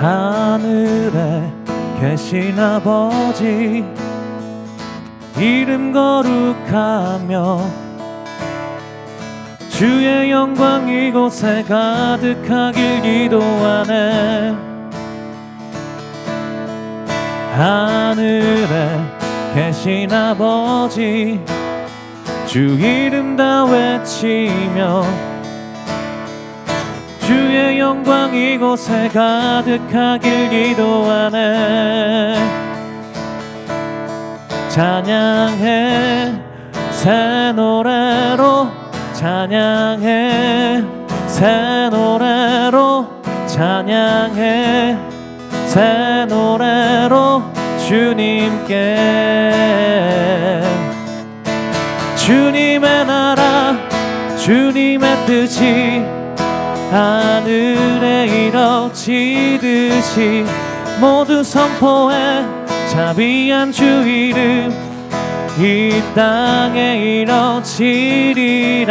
하늘에 계신 아버지 이름 거룩하며 주의 영광 이곳에 가득하길 기도하네. 하늘에 계신 아버지 주 이름 다 외치며 주의 영광 이곳에 가득하길 기도하네. 찬양해 새 노래로 찬양해. 새 노래로 찬양해. 새 노래로 주님께. 주님의 나라 주님의 뜻이 하늘에 이뤄지듯이 모두 선포해. 자비한 주 이름 이 땅에 이뤄지리라.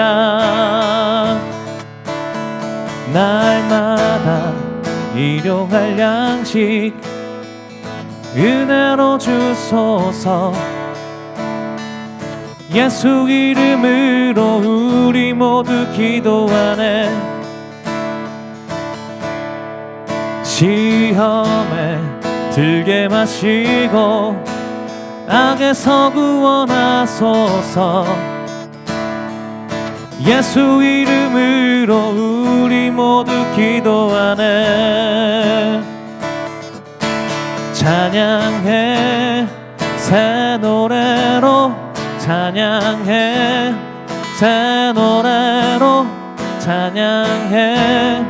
날마다 일용할 양식 은혜로 주소서. 예수 이름으로 우리 모두 기도하네. 시험에 들게 마시고 악에서 구원하소서. 예수 이름으로 우리 모두 기도하네. 찬양해. 새 노래로 찬양해. 새 노래로 찬양해.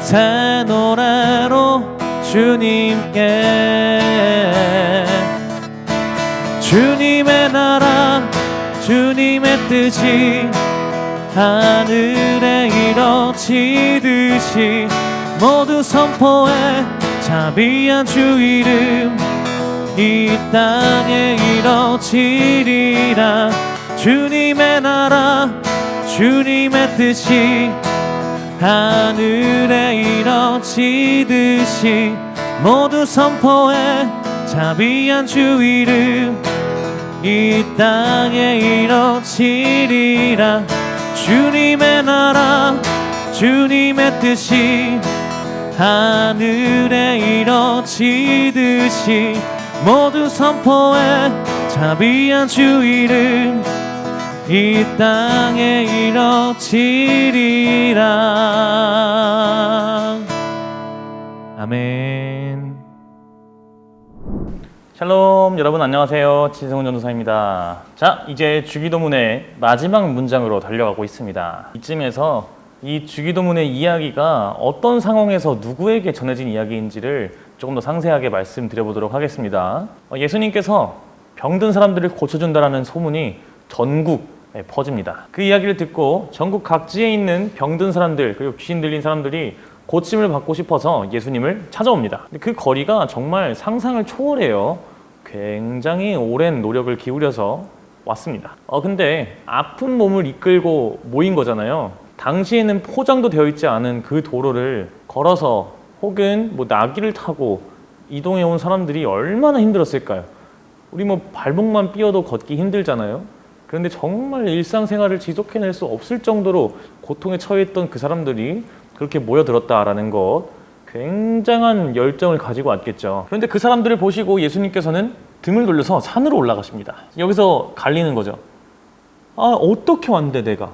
새 노래로 주님께 뜻이 하늘에 이뤄지듯이 모두 선포해 자비한 주 이름 이 땅에 이뤄지리라. 주님의 나라 주님의 뜻이 하늘에 이뤄지듯이 모두 선포해 자비한 주 이름 이 땅에 이뤄지리라. 주님의 나라 주님의 뜻이 하늘에 이뤄지듯이 모두 선포해 자비한 주 이름 이 땅에 이뤄지리라. 아멘 샬롬 여러분 안녕하세요. 진성훈 전도사입니다. 자 이제 주기도문의 마지막 문장으로 달려가고 있습니다. 이쯤에서 이 주기도문의 이야기가 어떤 상황에서 누구에게 전해진 이야기인지를 조금 더 상세하게 말씀드려보도록 하겠습니다. 어, 예수님께서 병든 사람들을 고쳐준다라는 소문이 전국 에 퍼집니다. 그 이야기를 듣고 전국 각지에 있는 병든 사람들 그리고 귀신 들린 사람들이 고침을 받고 싶어서 예수님을 찾아옵니다. 그 거리가 정말 상상을 초월해요. 굉장히 오랜 노력을 기울여서 왔습니다. 어, 근데 아픈 몸을 이끌고 모인 거잖아요. 당시에는 포장도 되어 있지 않은 그 도로를 걸어서 혹은 뭐 나귀를 타고 이동해 온 사람들이 얼마나 힘들었을까요? 우리 뭐 발목만 삐어도 걷기 힘들잖아요. 그런데 정말 일상생활을 지속해낼 수 없을 정도로 고통에 처해있던 그 사람들이 그렇게 모여들었다라는 것 굉장한 열정을 가지고 왔겠죠. 그런데 그 사람들을 보시고 예수님께서는 등을 돌려서 산으로 올라가십니다. 여기서 갈리는 거죠. 아, 어떻게 왔는데 내가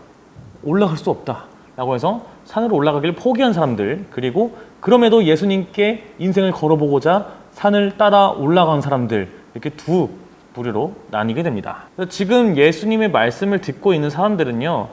올라갈 수 없다. 라고 해서 산으로 올라가기를 포기한 사람들, 그리고 그럼에도 예수님께 인생을 걸어보고자 산을 따라 올라간 사람들, 이렇게 두 부류로 나뉘게 됩니다. 지금 예수님의 말씀을 듣고 있는 사람들은요,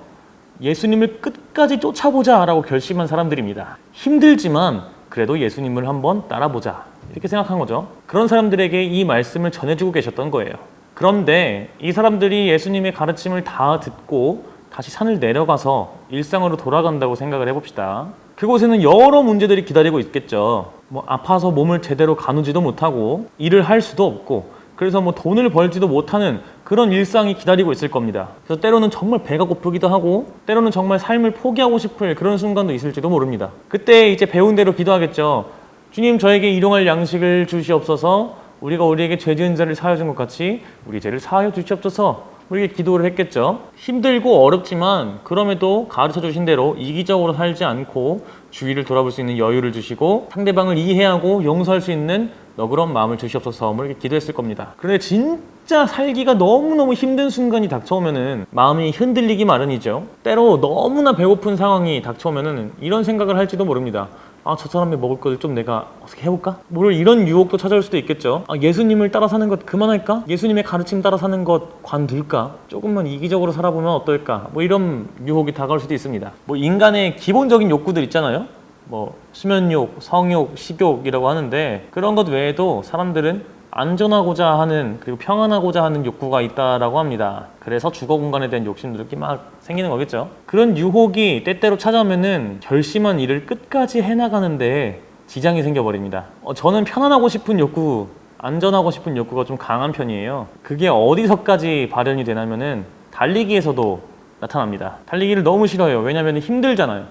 예수님을 끝까지 쫓아보자 라고 결심한 사람들입니다. 힘들지만 그래도 예수님을 한번 따라보자. 이렇게 생각한 거죠. 그런 사람들에게 이 말씀을 전해주고 계셨던 거예요. 그런데 이 사람들이 예수님의 가르침을 다 듣고 다시 산을 내려가서 일상으로 돌아간다고 생각을 해봅시다. 그곳에는 여러 문제들이 기다리고 있겠죠. 뭐 아파서 몸을 제대로 가누지도 못하고 일을 할 수도 없고 그래서 뭐 돈을 벌지도 못하는 그런 일상이 기다리고 있을 겁니다. 그래서 때로는 정말 배가 고프기도 하고 때로는 정말 삶을 포기하고 싶을 그런 순간도 있을지도 모릅니다. 그때 이제 배운 대로 기도하겠죠. 주님 저에게 일용할 양식을 주시옵소서 우리가 우리에게 죄 지은 자를 사하여 준 것 같이 우리 죄를 사하여 주시옵소서 우리에게 기도를 했겠죠. 힘들고 어렵지만 그럼에도 가르쳐 주신 대로 이기적으로 살지 않고 주위를 돌아볼 수 있는 여유를 주시고 상대방을 이해하고 용서할 수 있는 너그러운 마음을 주시옵소서 뭐 이렇게 기도했을 겁니다. 그런데 진짜 살기가 너무너무 힘든 순간이 닥쳐오면은 마음이 흔들리기 마련이죠. 때로 너무나 배고픈 상황이 닥쳐오면은 이런 생각을 할지도 모릅니다. 아, 저 사람이 먹을 거를 좀 내가 어떻게 해볼까? 물론 이런 유혹도 찾아올 수도 있겠죠. 아, 예수님을 따라 사는 것 그만할까? 예수님의 가르침 따라 사는 것 관둘까? 조금만 이기적으로 살아보면 어떨까? 뭐 이런 유혹이 다가올 수도 있습니다. 뭐 인간의 기본적인 욕구들 있잖아요. 뭐 수면욕, 성욕, 식욕이라고 하는데 그런 것 외에도 사람들은 안전하고자 하는 그리고 평안하고자 하는 욕구가 있다라고 합니다. 그래서 주거 공간에 대한 욕심들이 막 생기는 거겠죠. 그런 유혹이 때때로 찾아오면은 결심한 일을 끝까지 해나가는데 지장이 생겨버립니다. 어, 저는 편안하고 싶은 욕구, 안전하고 싶은 욕구가 좀 강한 편이에요. 그게 어디서까지 발현이 되냐면은 달리기에서도 나타납니다. 달리기를 너무 싫어해요. 왜냐면 힘들잖아요.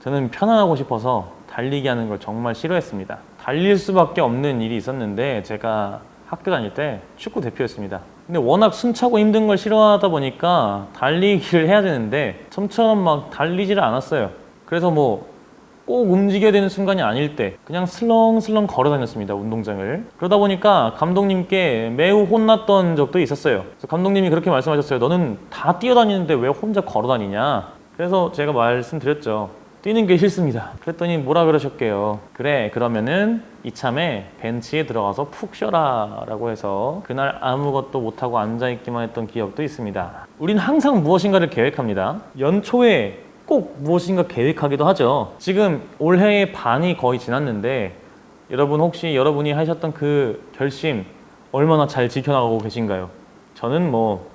저는 편안하고 싶어서 달리기 하는 걸 정말 싫어했습니다. 달릴 수밖에 없는 일이 있었는데 제가 학교 다닐 때 축구 대표였습니다. 근데 워낙 숨차고 힘든 걸 싫어하다 보니까 달리기를 해야 되는데 처음처럼 막 달리지를 않았어요. 그래서 뭐 꼭 움직여야 되는 순간이 아닐 때 그냥 슬렁슬렁 걸어 다녔습니다 운동장을 그러다 보니까 감독님께 매우 혼났던 적도 있었어요 감독님이 그렇게 말씀하셨어요 너는 다 뛰어다니는데 왜 혼자 걸어 다니냐 그래서 제가 말씀드렸죠 뛰는 게 싫습니다 그랬더니 뭐라 그러셨게요 그래 그러면은 이참에 벤치에 들어가서 푹 쉬어라 라고 해서 그날 아무것도 못하고 앉아있기만 했던 기억도 있습니다 우린 항상 무엇인가를 계획합니다 연초에 꼭 무엇인가 계획하기도 하죠. 지금 올해의 반이 거의 지났는데 여러분 혹시 여러분이 하셨던 그 결심 얼마나 잘 지켜나가고 계신가요? 저는 뭐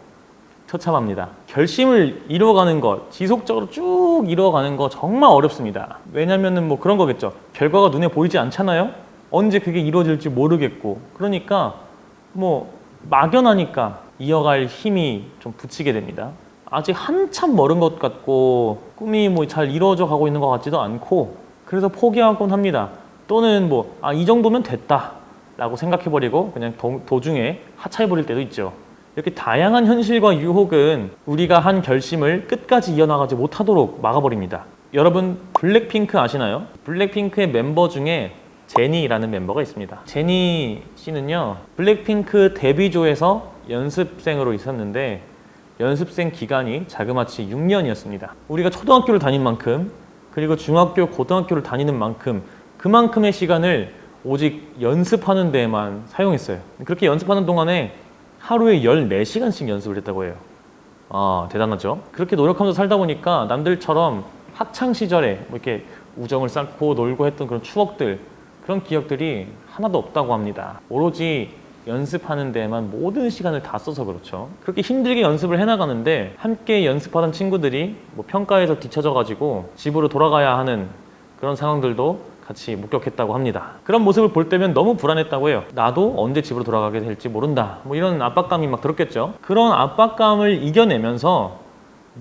처참합니다. 결심을 이루어가는 것, 지속적으로 쭉 이루어가는 거 정말 어렵습니다. 왜냐면은 뭐 그런 거겠죠. 결과가 눈에 보이지 않잖아요? 언제 그게 이루어질지 모르겠고. 그러니까 뭐 막연하니까 이어갈 힘이 좀 붙이게 됩니다. 아직 한참 멀은 것 같고 꿈이 뭐 잘 이루어져 가고 있는 것 같지도 않고 그래서 포기하곤 합니다. 또는 뭐 아 이 정도면 됐다 라고 생각해버리고 그냥 도, 도중에 하차해버릴 때도 있죠. 이렇게 다양한 현실과 유혹은 우리가 한 결심을 끝까지 이어나가지 못하도록 막아버립니다. 여러분 블랙핑크 아시나요? 블랙핑크의 멤버 중에 제니라는 멤버가 있습니다. 제니 씨는요 블랙핑크 데뷔조에서 연습생으로 있었는데 연습생 기간이 자그마치 6년이었습니다. 우리가 초등학교를 다닌 만큼 그리고 중학교, 고등학교를 다니는 만큼 그만큼의 시간을 오직 연습하는 데에만 사용했어요. 그렇게 연습하는 동안에 하루에 14시간씩 연습을 했다고 해요. 아, 대단하죠? 그렇게 노력하면서 살다 보니까 남들처럼 학창 시절에 뭐 이렇게 우정을 쌓고 놀고 했던 그런 추억들, 그런 기억들이 하나도 없다고 합니다. 오로지 연습하는 데에만 모든 시간을 다 써서 그렇죠. 그렇게 힘들게 연습을 해나가는데 함께 연습하던 친구들이 뭐 평가에서 뒤처져 가지고 집으로 돌아가야 하는 그런 상황들도 같이 목격했다고 합니다. 그런 모습을 볼 때면 너무 불안했다고 해요. 나도 언제 집으로 돌아가게 될지 모른다. 뭐 이런 압박감이 막 들었겠죠. 그런 압박감을 이겨내면서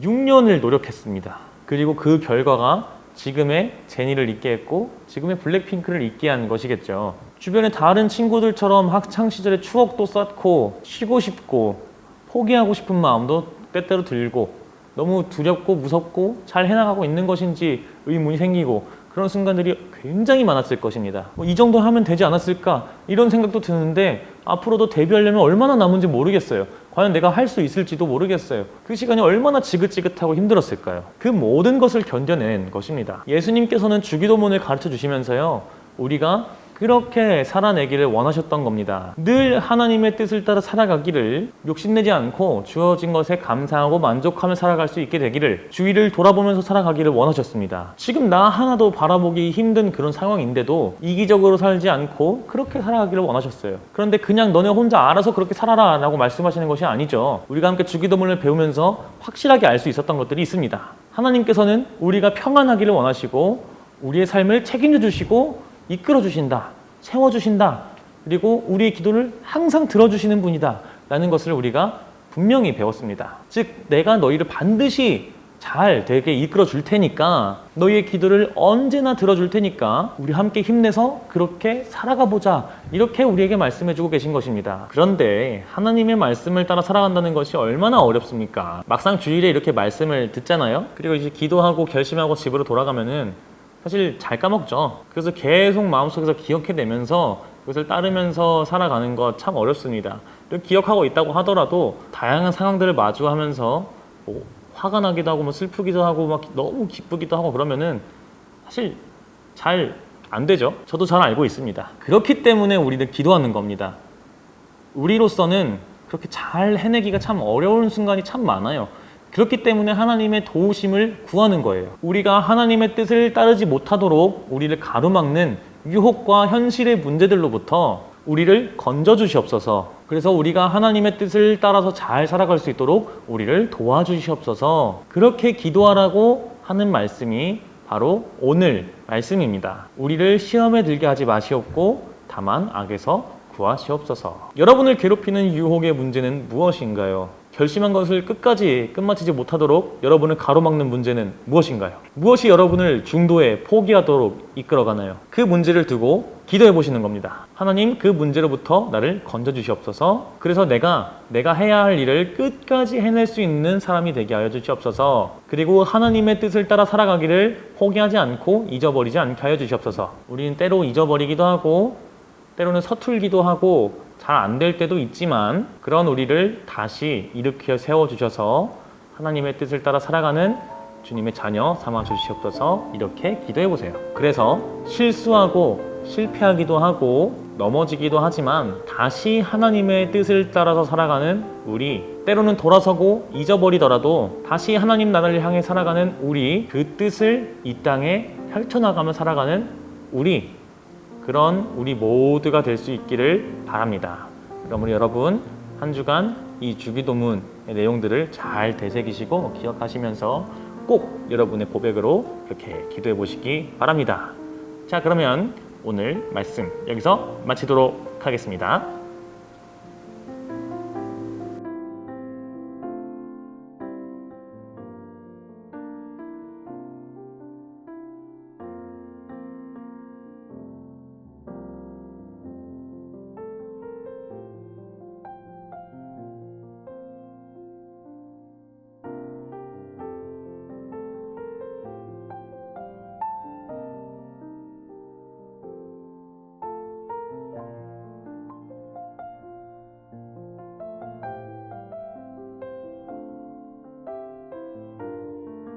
6년을 노력했습니다. 그리고 그 결과가 지금의 제니를 있게 했고 지금의 블랙핑크를 있게 한 것이겠죠. 주변의 다른 친구들처럼 학창 시절의 추억도 쌓고 쉬고 싶고 포기하고 싶은 마음도 때때로 들고 너무 두렵고 무섭고 잘 해나가고 있는 것인지 의문이 생기고 그런 순간들이 굉장히 많았을 것입니다. 뭐 이 정도 하면 되지 않았을까 이런 생각도 드는데 앞으로도 데뷔하려면 얼마나 남은지 모르겠어요. 과연 내가 할 수 있을지도 모르겠어요. 그 시간이 얼마나 지긋지긋하고 힘들었을까요? 그 모든 것을 견뎌낸 것입니다. 예수님께서는 주기도문을 가르쳐 주시면서요. 우리가 그렇게 살아내기를 원하셨던 겁니다. 늘 하나님의 뜻을 따라 살아가기를 욕심내지 않고 주어진 것에 감사하고 만족하며 살아갈 수 있게 되기를 주위를 돌아보면서 살아가기를 원하셨습니다. 지금 나 하나도 바라보기 힘든 그런 상황인데도 이기적으로 살지 않고 그렇게 살아가기를 원하셨어요. 그런데 그냥 너네 혼자 알아서 그렇게 살아라 라고 말씀하시는 것이 아니죠. 우리가 함께 주기도문을 배우면서 확실하게 알 수 있었던 것들이 있습니다. 하나님께서는 우리가 평안하기를 원하시고 우리의 삶을 책임져 주시고 이끌어 주신다. 세워 주신다. 그리고 우리의 기도를 항상 들어 주시는 분이다. 라는 것을 우리가 분명히 배웠습니다. 즉, 내가 너희를 반드시 잘 되게 이끌어 줄 테니까 너희의 기도를 언제나 들어 줄 테니까 우리 함께 힘내서 그렇게 살아가 보자 이렇게 우리에게 말씀해 주고 계신 것입니다 그런데 하나님의 말씀을 따라 살아간다는 것이 얼마나 어렵습니까 막상 주일에 이렇게 말씀을 듣잖아요 그리고 이제 기도하고 결심하고 집으로 돌아가면은 사실 잘 까먹죠 그래서 계속 마음속에서 기억해내면서 그것을 따르면서 살아가는 것 참 어렵습니다 기억하고 있다고 하더라도 다양한 상황들을 마주하면서 뭐 화가 나기도 하고 뭐 슬프기도 하고 막 너무 기쁘기도 하고 그러면은 사실 잘 안 되죠. 저도 잘 알고 있습니다. 그렇기 때문에 우리는 기도하는 겁니다. 우리로서는 그렇게 잘 해내기가 참 어려운 순간이 참 많아요. 그렇기 때문에 하나님의 도우심을 구하는 거예요. 우리가 하나님의 뜻을 따르지 못하도록 우리를 가로막는 유혹과 현실의 문제들로부터 우리를 건져 주시옵소서. 그래서 우리가 하나님의 뜻을 따라서 잘 살아갈 수 있도록 우리를 도와주시옵소서. 그렇게 기도하라고 하는 말씀이 바로 오늘 말씀입니다. 우리를 시험에 들게 하지 마시옵고 다만 악에서 구하시옵소서. 여러분을 괴롭히는 유혹의 문제는 무엇인가요? 결심한 것을 끝까지 끝마치지 못하도록 여러분을 가로막는 문제는 무엇인가요? 무엇이 여러분을 중도에 포기하도록 이끌어가나요? 그 문제를 두고 기도해 보시는 겁니다. 하나님 그 문제로부터 나를 건져 주시옵소서. 그래서 내가 내가 해야 할 일을 끝까지 해낼 수 있는 사람이 되게 하여 주시옵소서. 그리고 하나님의 뜻을 따라 살아가기를 포기하지 않고 잊어버리지 않게 하여 주시옵소서. 우리는 때로 잊어버리기도 하고 때로는 서툴기도 하고 잘 안 될 때도 있지만 그런 우리를 다시 일으켜 세워 주셔서 하나님의 뜻을 따라 살아가는 주님의 자녀 삼아 주시옵소서 이렇게 기도해 보세요. 그래서 실수하고 실패하기도 하고 넘어지기도 하지만 다시 하나님의 뜻을 따라서 살아가는 우리 때로는 돌아서고 잊어버리더라도 다시 하나님 나라를 향해 살아가는 우리 그 뜻을 이 땅에 펼쳐나가며 살아가는 우리 그런 우리 모두가 될 수 있기를 바랍니다. 그럼 우리 여러분 한 주간 이 주기도문의 내용들을 잘 되새기시고 기억하시면서 꼭 여러분의 고백으로 이렇게 기도해 보시기 바랍니다. 자, 그러면 오늘 말씀 여기서 마치도록 하겠습니다.